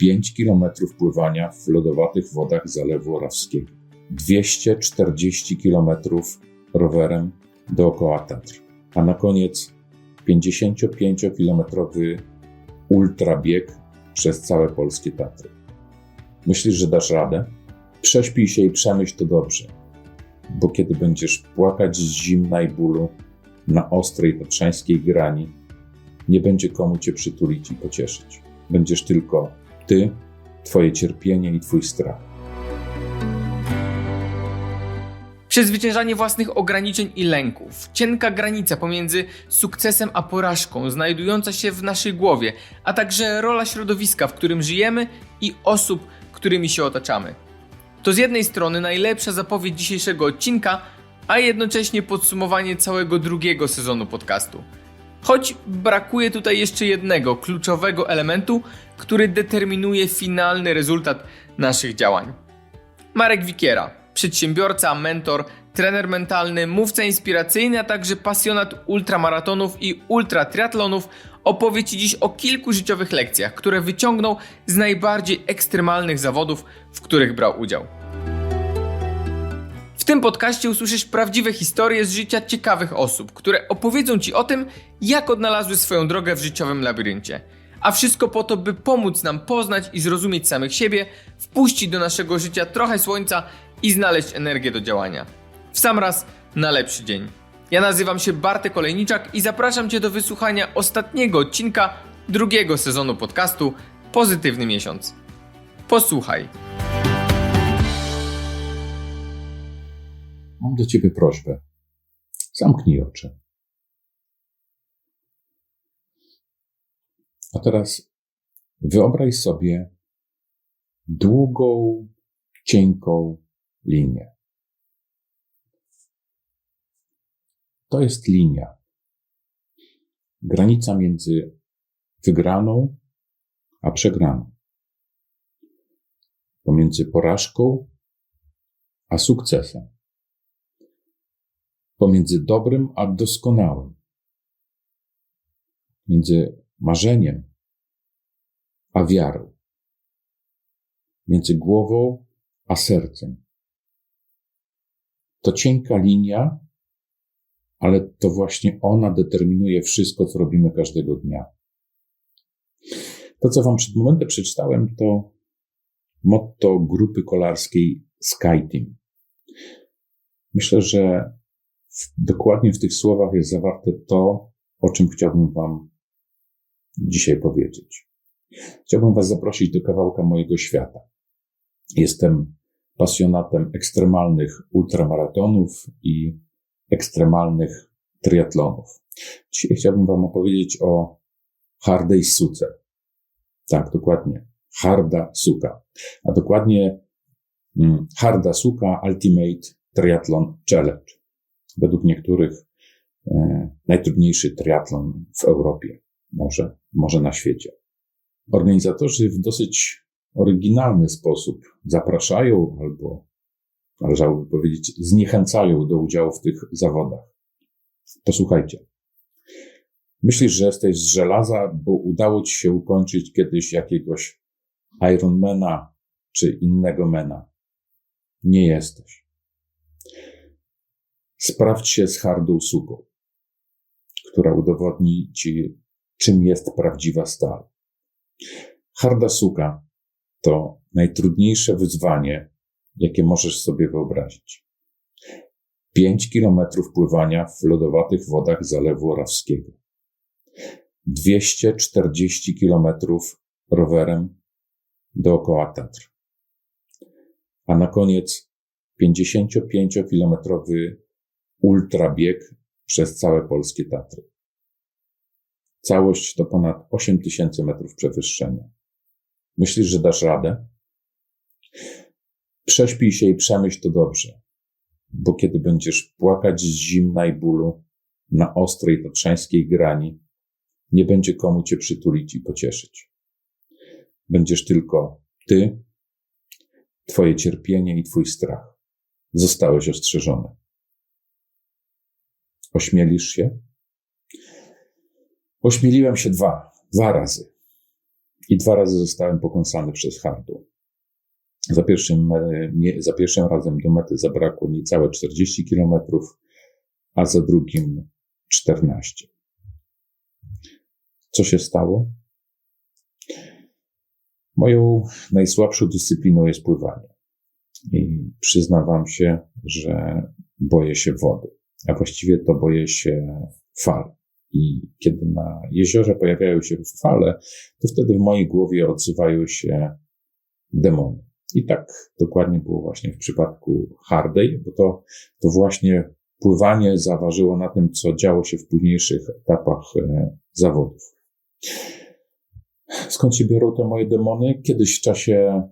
5 km pływania w lodowatych wodach Zalewu Orawskiego, 240 km rowerem dookoła Tatr, a na koniec 55-kilometrowy ultrabieg przez całe polskie Tatry. Myślisz, że dasz radę? Prześpij się i przemyśl to dobrze, bo kiedy będziesz płakać z zimna i bólu na ostrej tatrzańskiej grani, nie będzie komu cię przytulić i pocieszyć. Będziesz tylko ty, twoje cierpienie i twój strach. Przezwyciężanie własnych ograniczeń i lęków. Cienka granica pomiędzy sukcesem a porażką, znajdująca się w naszej głowie, a także rola środowiska, w którym żyjemy i osób, którymi się otaczamy. To z jednej strony najlepsza zapowiedź dzisiejszego odcinka, a jednocześnie podsumowanie całego drugiego sezonu podcastu. Choć brakuje tutaj jeszcze jednego kluczowego elementu, który determinuje finalny rezultat naszych działań. Marek Wikiera, przedsiębiorca, mentor, trener mentalny, mówca inspiracyjny, a także pasjonat ultramaratonów i ultratriatlonów opowie Ci dziś o kilku życiowych lekcjach, które wyciągnął z najbardziej ekstremalnych zawodów, w których brał udział. Tym podcaście usłyszysz prawdziwe historie z życia ciekawych osób, które opowiedzą Ci o tym, jak odnalazły swoją drogę w życiowym labiryncie. A wszystko po to, by pomóc nam poznać i zrozumieć samych siebie, wpuścić do naszego życia trochę słońca i znaleźć energię do działania. W sam raz na lepszy dzień. Ja nazywam się Bartek Olejniczak i zapraszam Cię do wysłuchania ostatniego odcinka drugiego sezonu podcastu Pozytywny Miesiąc. Posłuchaj. Mam do ciebie prośbę. Zamknij oczy. A teraz wyobraź sobie długą, cienką linię. To jest linia. Granica między wygraną a przegraną. Pomiędzy porażką a sukcesem. Pomiędzy dobrym a doskonałym. Między marzeniem a wiarą. Między głową a sercem. To cienka linia, ale to właśnie ona determinuje wszystko, co robimy każdego dnia. To, co Wam przed momentem przeczytałem, to motto grupy kolarskiej SkyTeam. Myślę, że dokładnie w tych słowach jest zawarte to, o czym chciałbym Wam dzisiaj powiedzieć. Chciałbym Was zaprosić do kawałka mojego świata. Jestem pasjonatem ekstremalnych ultramaratonów i ekstremalnych triatlonów. Dzisiaj chciałbym Wam opowiedzieć o hardej suce. Tak, dokładnie. Harda suka. A dokładnie hmm, Harda suka Ultimate Triathlon Challenge. Według niektórych e, najtrudniejszy triatlon w Europie, może, może na świecie. Organizatorzy w dosyć oryginalny sposób zapraszają albo, należałoby powiedzieć, zniechęcają do udziału w tych zawodach. Posłuchajcie. Myślisz, że jesteś z żelaza, bo udało ci się ukończyć kiedyś jakiegoś Ironmana czy innego mena. Nie jesteś. Sprawdź się z hardą suką, która udowodni ci, czym jest prawdziwa stal. Harda suka to najtrudniejsze wyzwanie, jakie możesz sobie wyobrazić. 5 kilometrów pływania w lodowatych wodach Zalewu Orawskiego. 240 kilometrów rowerem dookoła Tatr. A na koniec 55-kilometrowy ultrabieg przez całe polskie Tatry. Całość to ponad 8000 metrów przewyższenia. Myślisz, że dasz radę? Prześpij się i przemyśl to dobrze, bo kiedy będziesz płakać z zimna i bólu na ostrej tatrzańskiej grani, nie będzie komu cię przytulić i pocieszyć. Będziesz tylko ty, twoje cierpienie i twój strach. Zostałeś ostrzeżony. Ośmielisz się? Ośmieliłem się dwa, dwa razy. I dwa razy zostałem pokąsany przez hardu. Za pierwszym, e, za pierwszym razem do mety zabrakło niecałe 40 kilometrów, a za drugim 14. Co się stało? Moją najsłabszą dyscypliną jest pływanie. I przyznam wam się, że boję się wody, a właściwie to boję się fal. I kiedy na jeziorze pojawiają się fale, to wtedy w mojej głowie odzywają się demony. I tak dokładnie było właśnie w przypadku Hardej, bo to, to właśnie pływanie zaważyło na tym, co działo się w późniejszych etapach e, zawodów. Skąd się biorą te moje demony? Kiedyś w czasie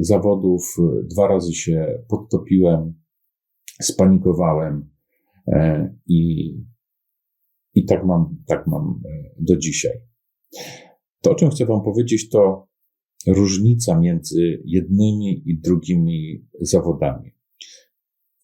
zawodów dwa razy się podtopiłem, spanikowałem e, i, i tak mam, tak mam e, do dzisiaj. To, o czym chcę Wam powiedzieć, to różnica między jednymi i drugimi zawodami.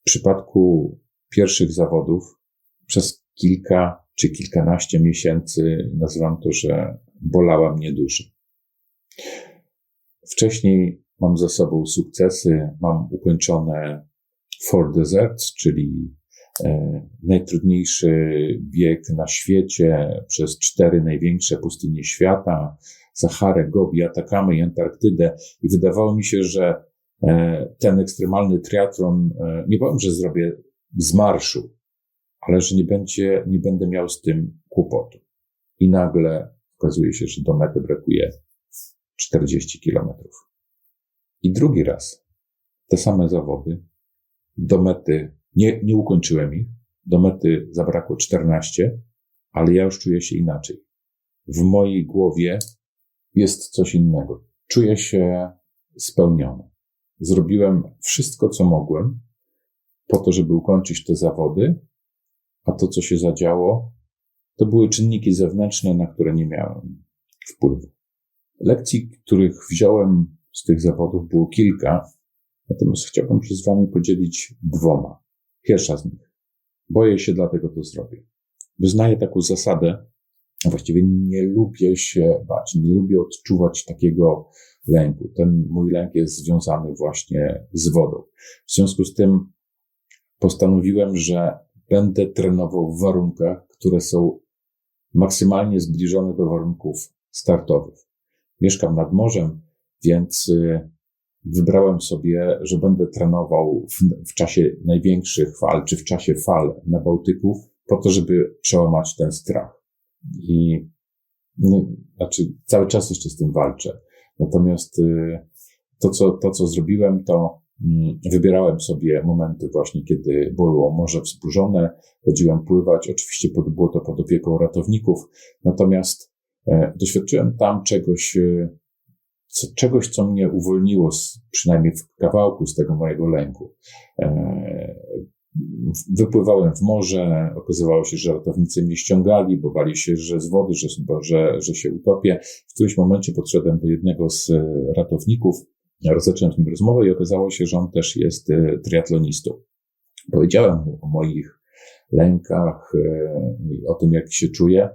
W przypadku pierwszych zawodów przez kilka czy kilkanaście miesięcy nazywam to, że bolała mnie dusza. Wcześniej mam za sobą sukcesy, mam ukończone Four Deserts, czyli e, najtrudniejszy bieg na świecie przez cztery największe pustynie świata, Saharę, Gobi, Atakamy i Antarktydę. I wydawało mi się, że e, ten ekstremalny triatlon, e, nie powiem, że zrobię z marszu, ale że nie, będzie, nie będę miał z tym kłopotu. I nagle okazuje się, że do mety brakuje 40 kilometrów. I drugi raz te same zawody. Do mety nie, nie ukończyłem ich. Do mety zabrakło 14, ale ja już czuję się inaczej. W mojej głowie jest coś innego. Czuję się spełniony. Zrobiłem wszystko, co mogłem po to, żeby ukończyć te zawody, a to, co się zadziało, to były czynniki zewnętrzne, na które nie miałem wpływu. Lekcji, których wziąłem z tych zawodów było kilka, natomiast chciałbym się z Wami podzielić dwoma. Pierwsza z nich. Boję się, dlatego to zrobię. Wyznaję taką zasadę, a właściwie nie lubię się bać, nie lubię odczuwać takiego lęku. Ten mój lęk jest związany właśnie z wodą. W związku z tym postanowiłem, że będę trenował w warunkach, które są maksymalnie zbliżone do warunków startowych. Mieszkam nad morzem, więc y, wybrałem sobie, że będę trenował w, w, czasie największych fal, czy w czasie fal na Bałtyku, po to, żeby przełamać ten strach. I no, znaczy, cały czas jeszcze z tym walczę. Natomiast y, to, co, to, co zrobiłem, to mm, wybierałem sobie momenty właśnie, kiedy było morze wzburzone, chodziłem pływać, oczywiście pod, było to pod opieką ratowników, natomiast e, doświadczyłem tam czegoś, co, czegoś, co mnie uwolniło, przynajmniej w kawałku z tego mojego lęku. E, wypływałem w morze, okazywało się, że ratownicy mnie ściągali, bo bali się, że z wody, że, że, że się utopię. W którymś momencie podszedłem do jednego z ratowników, zacząłem z nim rozmowę i okazało się, że on też jest triatlonistą. Powiedziałem mu o moich lękach, o tym, jak się czuję.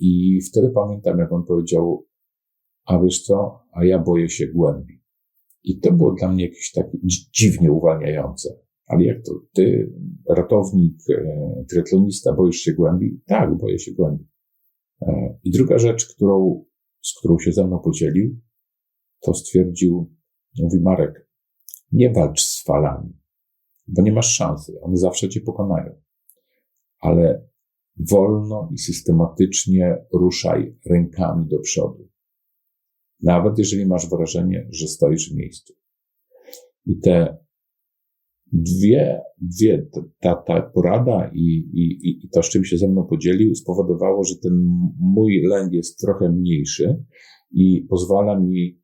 I wtedy pamiętam, jak on powiedział, a wiesz co, a ja boję się głębi. I to było dla mnie jakieś takie dziwnie uwalniające. Ale jak to ty, ratownik, e, triatlonista, boisz się głębi? Tak, boję się głębi. E, I druga rzecz, którą, z którą się ze mną podzielił, to stwierdził, mówi Marek, nie walcz z falami, bo nie masz szansy, one zawsze cię pokonają. Ale wolno i systematycznie ruszaj rękami do przodu nawet jeżeli masz wrażenie, że stoisz w miejscu. I te dwie, dwie ta, ta porada i, i, i to, z czym się ze mną podzielił, spowodowało, że ten mój lęk jest trochę mniejszy i pozwala mi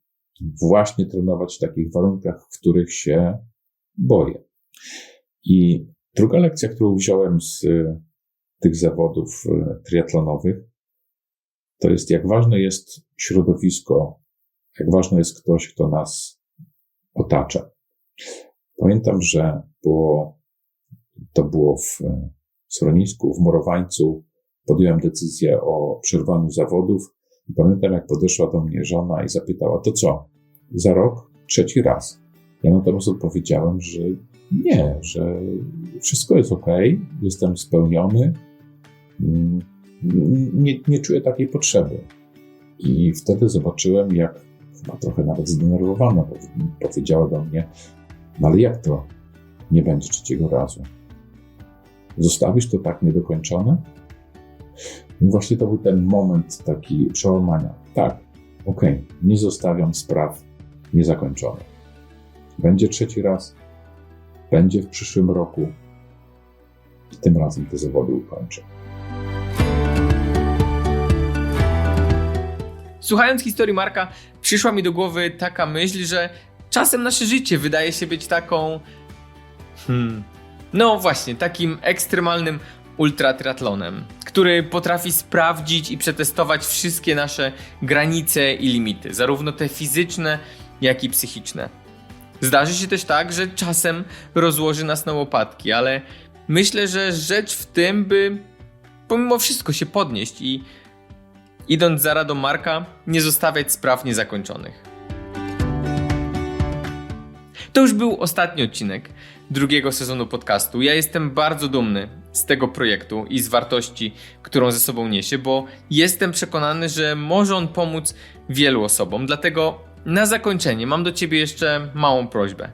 właśnie trenować w takich warunkach, w których się boję. I druga lekcja, którą wziąłem z tych zawodów e, triatlonowych, to jest jak ważne jest środowisko jak ważny jest ktoś, kto nas otacza. Pamiętam, że było, to było w schronisku, w Morowańcu. Podjąłem decyzję o przerwaniu zawodów I pamiętam, jak podeszła do mnie żona i zapytała, to co, za rok trzeci raz? Ja natomiast odpowiedziałem, że nie, że wszystko jest ok, jestem spełniony, mm, nie, nie czuję takiej potrzeby. I wtedy zobaczyłem, jak chyba trochę nawet zdenerwowana powiedziała do mnie, no ale jak to nie będzie trzeciego razu? Zostawisz to tak niedokończone? I właśnie to był ten moment taki przełamania. Tak, okej, okay, nie zostawiam spraw niezakończonych. Będzie trzeci raz, będzie w przyszłym roku i tym razem te zawody ukończę. Słuchając historii Marka, przyszła mi do głowy taka myśl, że czasem nasze życie wydaje się być taką. Hmm. No właśnie, takim ekstremalnym ultratriatlonem, który potrafi sprawdzić i przetestować wszystkie nasze granice i limity, zarówno te fizyczne, jak i psychiczne. Zdarzy się też tak, że czasem rozłoży nas na łopatki, ale myślę, że rzecz w tym, by pomimo wszystko się podnieść i idąc za radą Marka, nie zostawiać spraw niezakończonych. To już był ostatni odcinek drugiego sezonu podcastu. Ja jestem bardzo dumny z tego projektu i z wartości, którą ze sobą niesie, bo jestem przekonany, że może on pomóc wielu osobom. Dlatego na zakończenie mam do Ciebie jeszcze małą prośbę.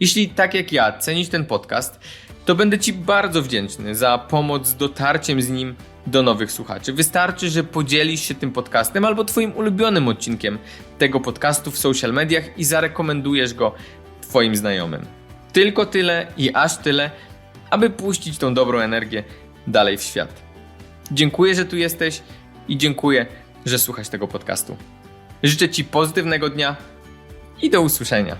Jeśli tak jak ja cenisz ten podcast, to będę Ci bardzo wdzięczny za pomoc z dotarciem z nim do nowych słuchaczy. Wystarczy, że podzielisz się tym podcastem albo Twoim ulubionym odcinkiem tego podcastu w social mediach i zarekomendujesz go Twoim znajomym. Tylko tyle i aż tyle, aby puścić tą dobrą energię dalej w świat. Dziękuję, że tu jesteś i dziękuję, że słuchasz tego podcastu. Życzę Ci pozytywnego dnia i do usłyszenia.